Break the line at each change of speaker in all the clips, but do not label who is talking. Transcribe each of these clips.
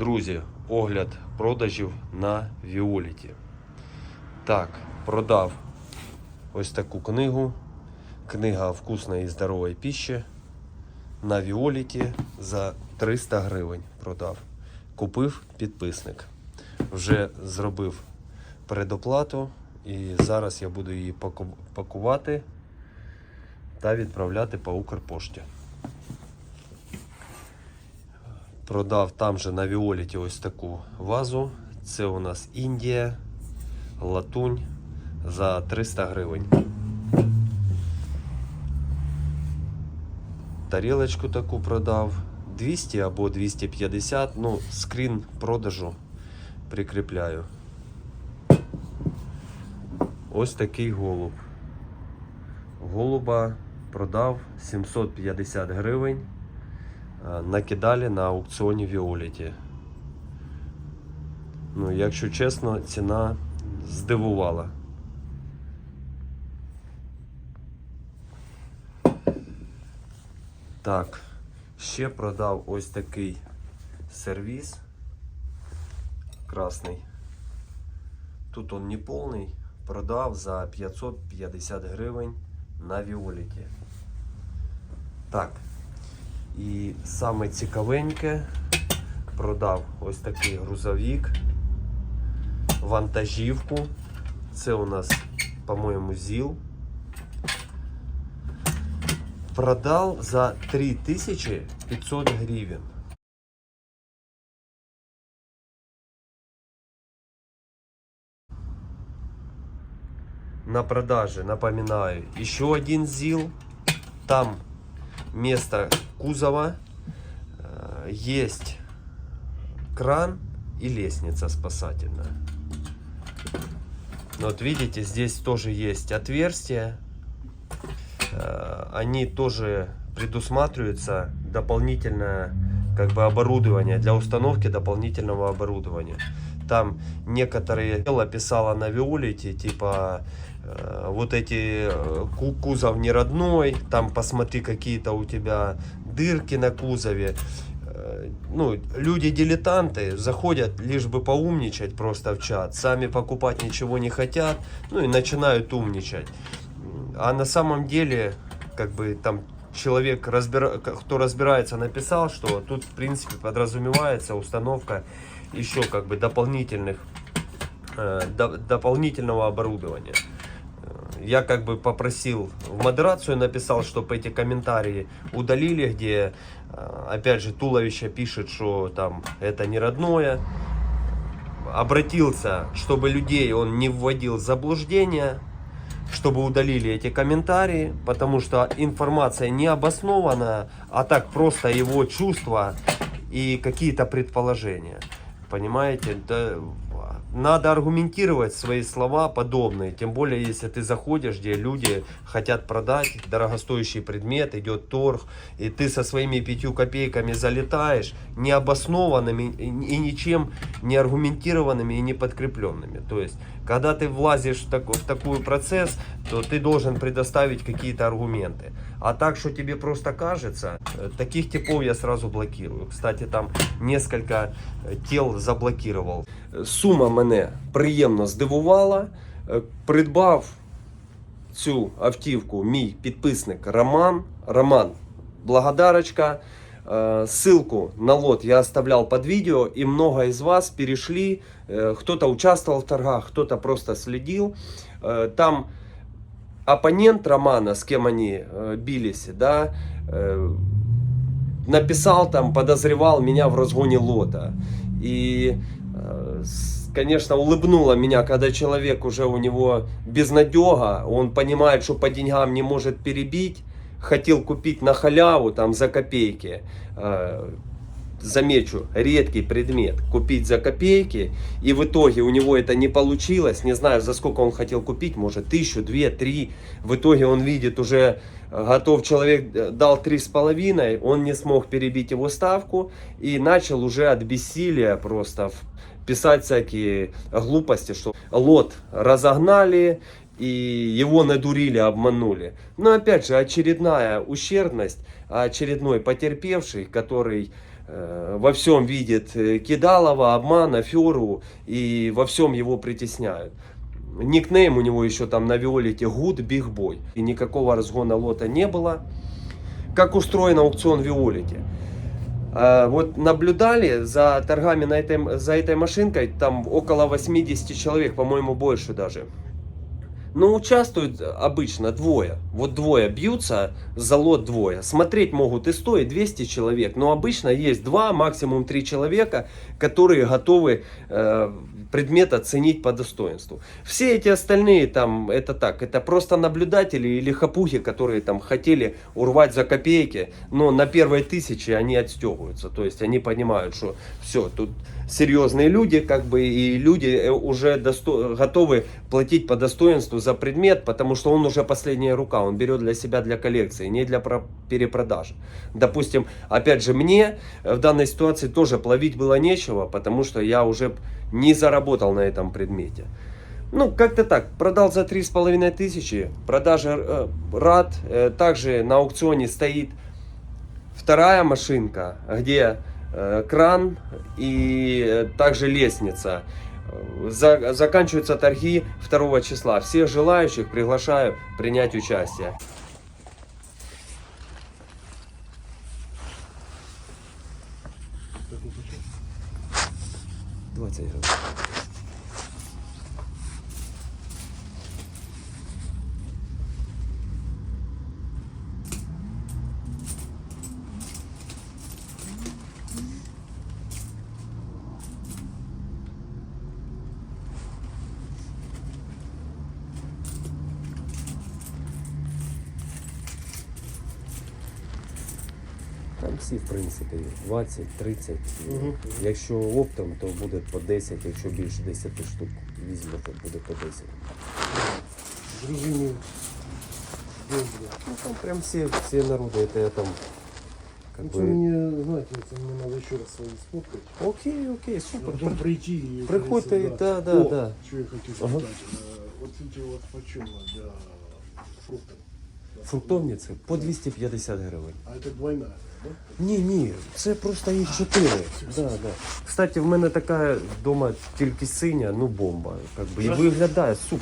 Друзі, огляд продажів на Віоліті. Так, продав ось таку книгу. Книга вкусної і здорової піші. На Віоліті за 300 гривень продав. Купив підписник. Вже зробив передоплату і зараз я буду її пакувати та відправляти по Укрпошті. Продав там же на Віоліті ось таку вазу. Це у нас Індія, латунь за 300 гривень. Тарілочку таку продав 200 або 250. Ну, скрін продажу прикріпляю. Ось такий голуб. Голуба продав 750 гривень. Е, накидали на аукціоні Віоліті. Ну, якщо чесно, ціна здивувала. Так, ще продав ось такий сервіс красний. Тут он не повний, продав за 550 гривень на Віоліті. Так, і саме цікавеньке продав ось такий грузовик, вантажівку. Це у нас, по-моєму, ЗІЛ. Продав за 3500 гривен. На продаже, напоминаю, еще один ЗИЛ. Там место кузова, э, есть кран и лестница спасательная. Вот видите, здесь тоже есть отверстие. Э, Они тоже предусматриваются дополнительное как бы оборудование для установки дополнительного оборудования. Там некоторые дело писала на Виолите, типа вот эти э, ку- кузов не родной, там посмотри какие-то у тебя дырки на кузове. Э, Ну, люди-дилетанты заходят лишь бы поумничать просто в чат, сами покупать ничего не хотят, ну и начинают умничать. А на самом деле, как бы там человек, разбира... кто разбирается, написал, что тут, в принципе, подразумевается установка еще как бы дополнительных, э, до- дополнительного оборудования. Я как бы попросил в модерацию, написал, чтобы эти комментарии удалили, где, э, опять же, туловище пишет, что там это не родное. Обратился, чтобы людей он не вводил в заблуждение, чтобы удалили эти комментарии, потому что информация не обоснованная, а так просто его чувства и какие-то предположения. Понимаете? Да, надо аргументировать свои слова подобные, тем более если ты заходишь, где люди хотят продать дорогостоящий предмет, идет торг, и ты со своими пятью копейками залетаешь необоснованными и ничем не аргументированными и не подкрепленными. То есть, когда ты влазишь в, таку- в такой процесс, то ты должен предоставить какие-то аргументы. А так, что тебе просто кажется, э, таких типов я сразу блокирую. Кстати, там несколько э, тел заблокировал. Э, Сума мене приємно здивувала. Е, Придбав цю автівку мій підписник Роман. Роман, благодарочка. Э, Ссылку на лот я оставлял под видео, и много из вас перешли. Э, Кто-то участвовал в торгах, кто-то просто следил. Э, Там оппонент Романа, с кем они э, бились, да, э, написал там, подозревал меня в разгоне лота. И, э, с- конечно, улыбнуло меня, когда человек уже у него безнадега, он понимает, что по деньгам не может перебить, хотел купить на халяву там за копейки. Замечу, редкий предмет купить за копейки, и в итоге у него это не получилось, не знаю, за сколько он хотел купить, может, тысячу, две, три, в итоге он видит уже э, готов человек э, дал три с половиной, он не смог перебить его ставку и начал уже от бессилия просто писать всякие глупости, что лот разогнали, и его надурили, обманули. Но опять же, очередная ущербность, очередной потерпевший, который во всем видит э, Кидалова, обман, аферу и во всем его притесняют. Никнейм у него еще там на Виолете Good Big Boy. И никакого разгона лота не было. Как устроен аукцион Виолете? А, Вот наблюдали за торгами на этой, за этой машинкой, там около 80 человек, по-моему, больше даже. Но участвуют обычно двое. Вот двое бьются за лот двое. Смотреть могут и 100, и 200 человек. Но обычно есть два, максимум три человека, которые готовы э, предмет оценить по достоинству. Все эти остальные там, это так, это просто наблюдатели или хапухи, которые там хотели урвать за копейки, но на первой тысяче они отстегиваются. То есть они понимают, что все, тут серьезные люди, как бы, и люди э, уже досто- готовы платить по достоинству за предмет, потому что он уже последняя рука, он берет для себя, для коллекции, не для про- перепродажи. Допустим, опять же, мне э, в данной ситуации тоже плавить было нечего, потому что я уже не заработал на этом предмете. Ну, как-то так. Продал за три с половиной тысячи. Продажа э, рад. Э, также на аукционе стоит вторая машинка, где э, кран и э, также лестница. За- заканчиваются торги 2 числа. Всех желающих приглашаю принять участие. Всі, в принципі, 20, 30.
Мгм.
Якщо оптом, то буде по 10, якщо більше 10 штук візьмете, буде по 10.
Зрозумів.
Ну там прям всі, всі народи, это я там как
Ну, це мені, знаєте, це мені треба ще раз свої сфоткати.
Окей, окей, супер.
Потім прийти і...
Приходьте, да, да,
О,
да.
Що я хотів
Ага.
сказати. Е, От ці у вас для фруктів?
Фруктовниці по 250 гривень.
А це двойна, да?
Ні, ні, це просто їх 4. Да, да. Кстати, в мене така вдома тільки синя, ну бомба. Как би. І виглядає суп,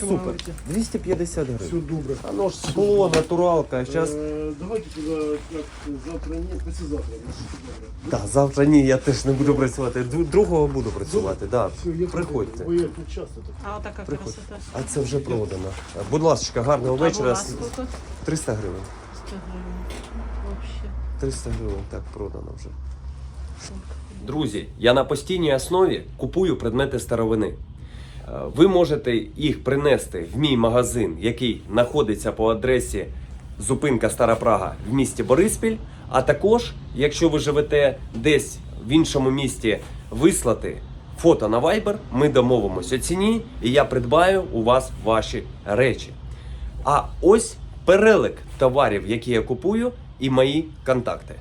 супер.
говорите?
250
Все
гривень.
добре.
Оно ж скло, натуралка. Зараз
Е, Давайте тоді як завтра ні, післязавтра. ну, добре.
Так, завтра ні, я теж не буду працювати. Ду- Другого буду працювати, да. Приходьте.
А от така
Приходьте.
красота.
А це вже продано. Будь ласка, гарного
А у
вечора.
Вас сколько?
300 гривень.
100 гривень. Вообще.
300 гривень так продано вже. Друзі, я на постійній основі купую предмети старовини. Е, Ви можете їх принести в мій магазин, який знаходиться по адресі зупинка Стара Прага в місті Бориспіль. А також, якщо ви живете десь в іншому місті, вислати фото на Viber, ми домовимося ціні, і я придбаю у вас ваші речі. А ось перелик товарів, які я купую, і мої контакти.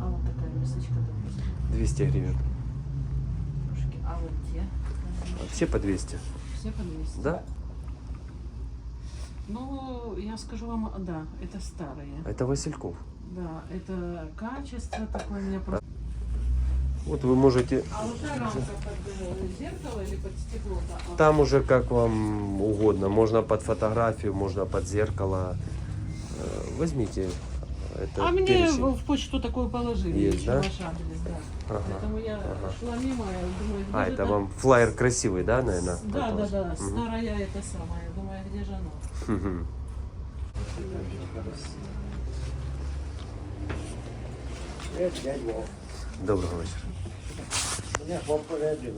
А вот такая мисочка, допустим.
200 гривен.
Ножки. А вот те?
Все по 200.
Все по 200?
Да?
Ну, я скажу вам, да, это старые.
Это Васильков.
Да, это качество такое у меня просто.
Вот вы можете...
А вот та рамка под э, зеркало или под стекло? Да, а
Там уже как вам угодно. Можно под фотографию, можно под зеркало. Э, Возьмите это
А мне
перечень.
в почту такое положили,
Есть,
еще
да?
ваш адрес, да.
Ага,
Поэтому я
ага.
шла мимо, я думаю, где
А,
же
это
та-
вам флаер красивый, да, наверное?
Да, да, да, старая это самая. Думаю, где же она?
Мгм. Доброго вечора.
Я попередив.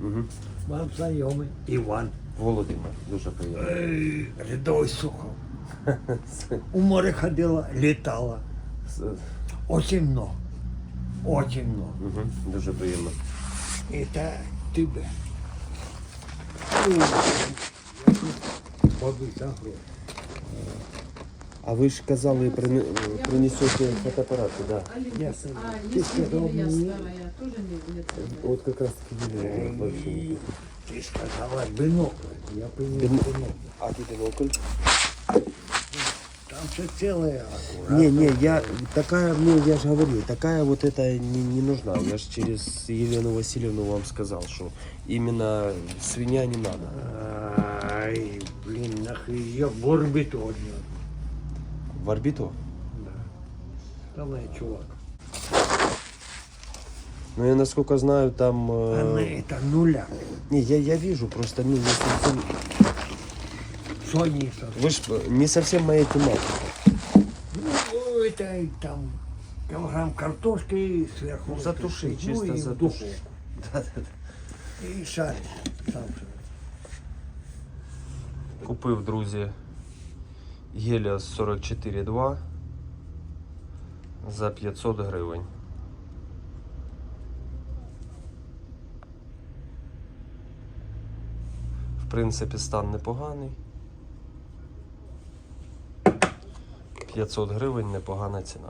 Угу.
Вам знайомий Іван.
Володимир, дуже приємно.
Рядовий Сухов. У море ходила, літала. Очень много. Очень много.
Угу. Дуже приємно.
І та тебе. Я тут бабуся гроші.
А ви ж казали, прине- принесете фотоапарати, да.
А ли-
Ясно.
А,
Ты
если
сказал
Лилия
мне-
старая, тоже не нет.
Вот как раз таки
Ей,
большой.
Ти сказала бінокль. Я приніс
Бін-
бінокль.
А ты бинокль?
Там все ціле акуратно.
Не, не, я такая, ну я же говорю, такая вот это не, не нужна. Я же через Елену Васильевну вам сказал, что именно свинья не надо.
Ай, блін, нахуй, я в орбіту одні.
В орбиту?
Да. Давай, чувак.
Ну я насколько знаю, там... э,
А не, это нуля.
Не, я, я вижу, просто ну, не совсем...
Що ні, що?
Вы ж не совсем моя тематика.
Ну, это и там килограмм картошки сверху.
Ну, затуши,
ну,
чисто
и в
затуши.
духовку.
Да, да, да.
І шарик. Сам же.
Купив, друзі, Helios 44.2 за 500 гривень. В принципі, стан непоганий. 500 гривень непогана ціна.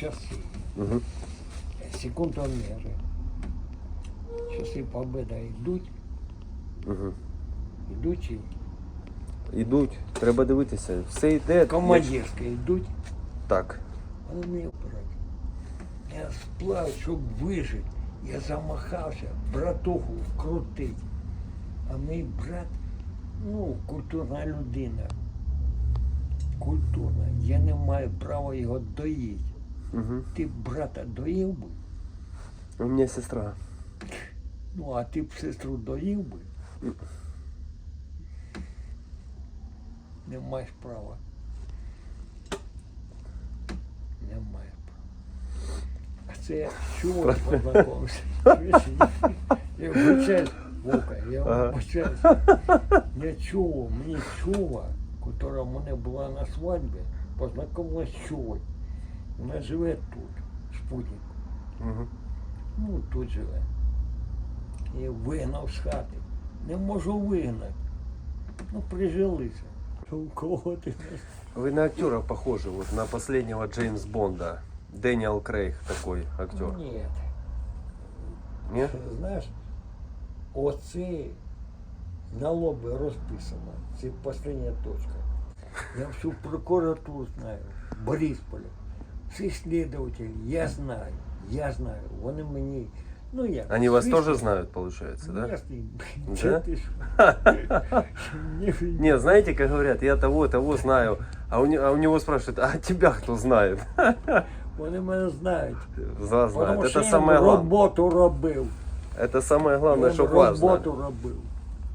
Часи.
Угу.
Секундомери. Часи победа йдуть,
Угу.
йдуть і
Ідуть, треба дивитися. Все йде.
командирські йдуть,
Так.
але не брать. Я сплав, щоб вижити. Я замахався, братуху вкрутить. А мій брат, ну, культурна людина. Культурна. Я не маю права його доїти.
Угу.
Ти б брата доїв би,
У мене сестра.
ну а ти б сестру доїв би. Не маєш права. Не маєш права. А це я чого познайомився? Я вибачаюсь, Вовка, я вибачаюсь. Я чув, мені чува, яка в мене була на свадьбі, познайомилась з чувою. Вона живе тут, спутник.
Угу.
Ну, тут живе. Я вигнав з хати. Не можу вигнати. Ну, прижилися. У кого ти?
Вы на актера похожи, вот на последнего Джеймс Бонда. Дэниел Крейг такой актер.
Ні.
Нет?
Знаєш, оце на лобі розписано. Це остання точка. Я всю прокуратуру знаю, Борисполя. Всі слідователі, я знаю, я знаю. Вони мені, ну як.
Они вас
свистять.
тоже знают, получается, да?
Ясний,
Да?
Че ти що? Ні-
Не, знаете, как говорят, я того, того знаю, а у, не- а у него спрашивают, а тебя кто знает?
Вони мене знають.
Вас знает.
Тому що
Это
я
самое
їм
главное.
роботу робив.
Это самое главное,
Я їм
чтобы вас знали.
роботу робив.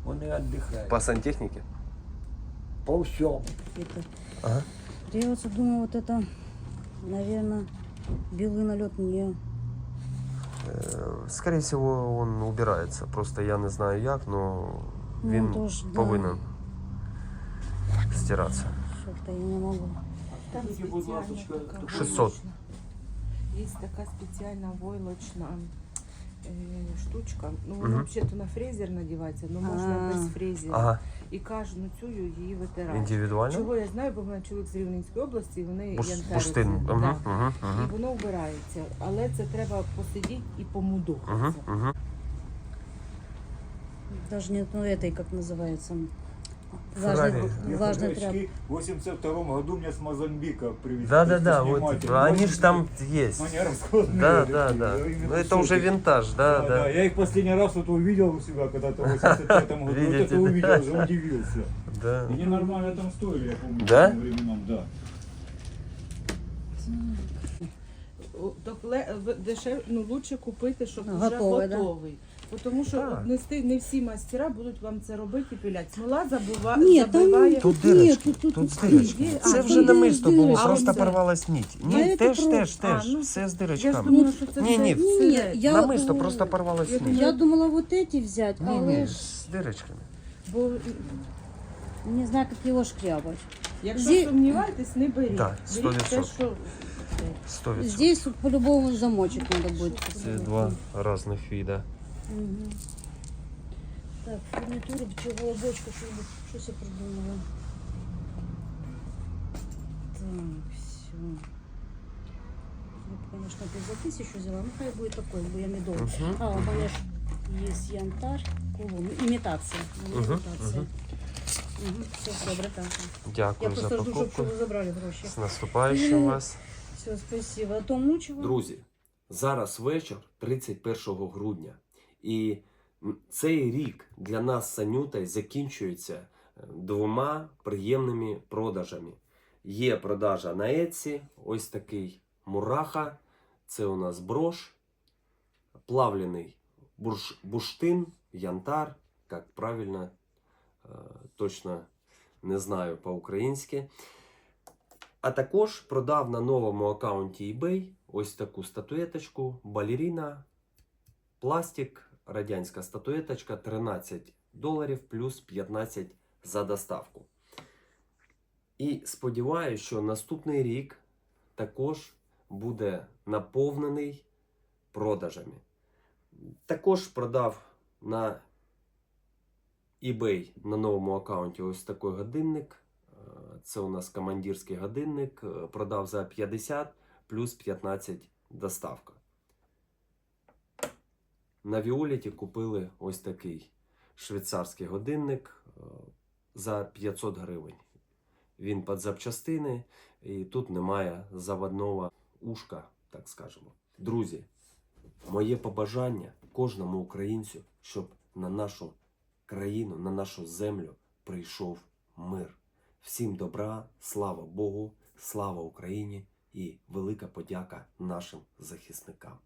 Вони віддихають.
По сантехнике?
По всьому.
Это.
Ага.
Я вот думаю, вот это, наверное, белый налет не.
Э, Скорее всего, он убирается. Просто я не знаю як, но
Ну,
він
повинен да.
стиратися.
Що-то я не можу.
Там спеціальна така
600.
войлочна. Є така спеціальна войлочна штучка. Ну, вона
Мгм.
взагалі на фрезер надівається, але можна
А.
без фрезера.
Ага,
І кожну цю її витирають.
індивідуально?
Чого я знаю, бо в мене чоловік з Рівненської області, і вони
Буш-
янтаряться.
Буштин.
Да.
Угу, угу,
І
угу.
воно вбирається. Але це треба посидіти і помудохатися.
Угу, угу.
Даже нет, ну этой, как называется.
Феррари.
Влажный, влажный тряп.
В 82 году мне с Мозамбика привезли.
Да, да, да, вот
предприниматели.
они же там есть.
Они расходные
Да,
такие,
да, да.
я именно
Ну,
в
это уже
шоке.
винтаж, да,
Да,
да.
да. Я их последний раз вот увидел у себя когда-то в 85 году. Вот
Видите,
это увидел,
да.
уже удивился.
Да.
Они нормально там стоили, я помню,
Да?
по тем временам, да.
О, Так ле- в- дешев, ну, лучше купити, щоб вже
Готовий, да?
готовий. Бо Тому що
Так.
не, не всі мастера будуть вам це робити пилять. Смола забува,
Ні, там-
забиває.
Тут
Ні,
дирочки,
тут- тут-
тут з
тут
дирочками.
є.
Це
А,
вже
тут
намисто
є
було,
дирочки.
просто порвалась нить. Ні,
це
теж,
про-
теж,
А,
теж.
ну,
Все з
Я ж
дирочками.
думала, що це
Ні, ні.
все-
Ні,
все.
я-
Намисто
думала-
просто порвалась
Я
нить.
Я думала вот эти взять,
Ні,
але
ні,
ж
з дирочками.
Бо
не знаю, как его шкрябать.
якщо
Зі-
сумніваєтесь, не беріть.
Так,
беріть те,
100%.
що
100%.
Здесь по-любому замочек надо будет.
Це два різних вида.
Мгм. Так, фурнитура, бочка, что, что я придумала? Так, все. Я бы, конечно, бы за тысячу взяла. Ну, хай будет такой, бо я не долго.
Мгм.
А, у меня ж есть янтарь, кулон. Имитация. У меня
Мгм,
имитация. Угу, все, добре, так. Я
Дякую за
просто жду, щоб,
покупку.
щоб ви забрали гроші.
З наступаючим вас.
Все, спасибо. А то мучила.
Друзі, зараз вечір 31 грудня. І цей рік для нас з Санютою закінчується е, двома приємними продажами. Є продажа на Etsy, ось такий мураха. Це у нас брош, плавлений бурш, буштин, янтар, як правильно, е, точно не знаю по-українськи. А також продав на новому аккаунті eBay ось таку статуеточку балеріна, пластик, радянська статуеточка 13 доларів плюс 15 за доставку. І сподіваюся, що наступний рік також буде наповнений продажами. Також продав на eBay на новому аккаунті ось такий годинник. Е, Це у нас командирський годинник. Е, Продав за 50 плюс 15 доставка. На Віоліті купили ось такий швейцарський годинник е, за 500 гривень. Він під запчастини, і тут немає заводного ушка, так скажемо. Друзі, моє побажання кожному українцю, щоб на нашу країну, на нашу землю прийшов мир. Всім добра, слава Богу, слава Україні і велика подяка нашим захисникам.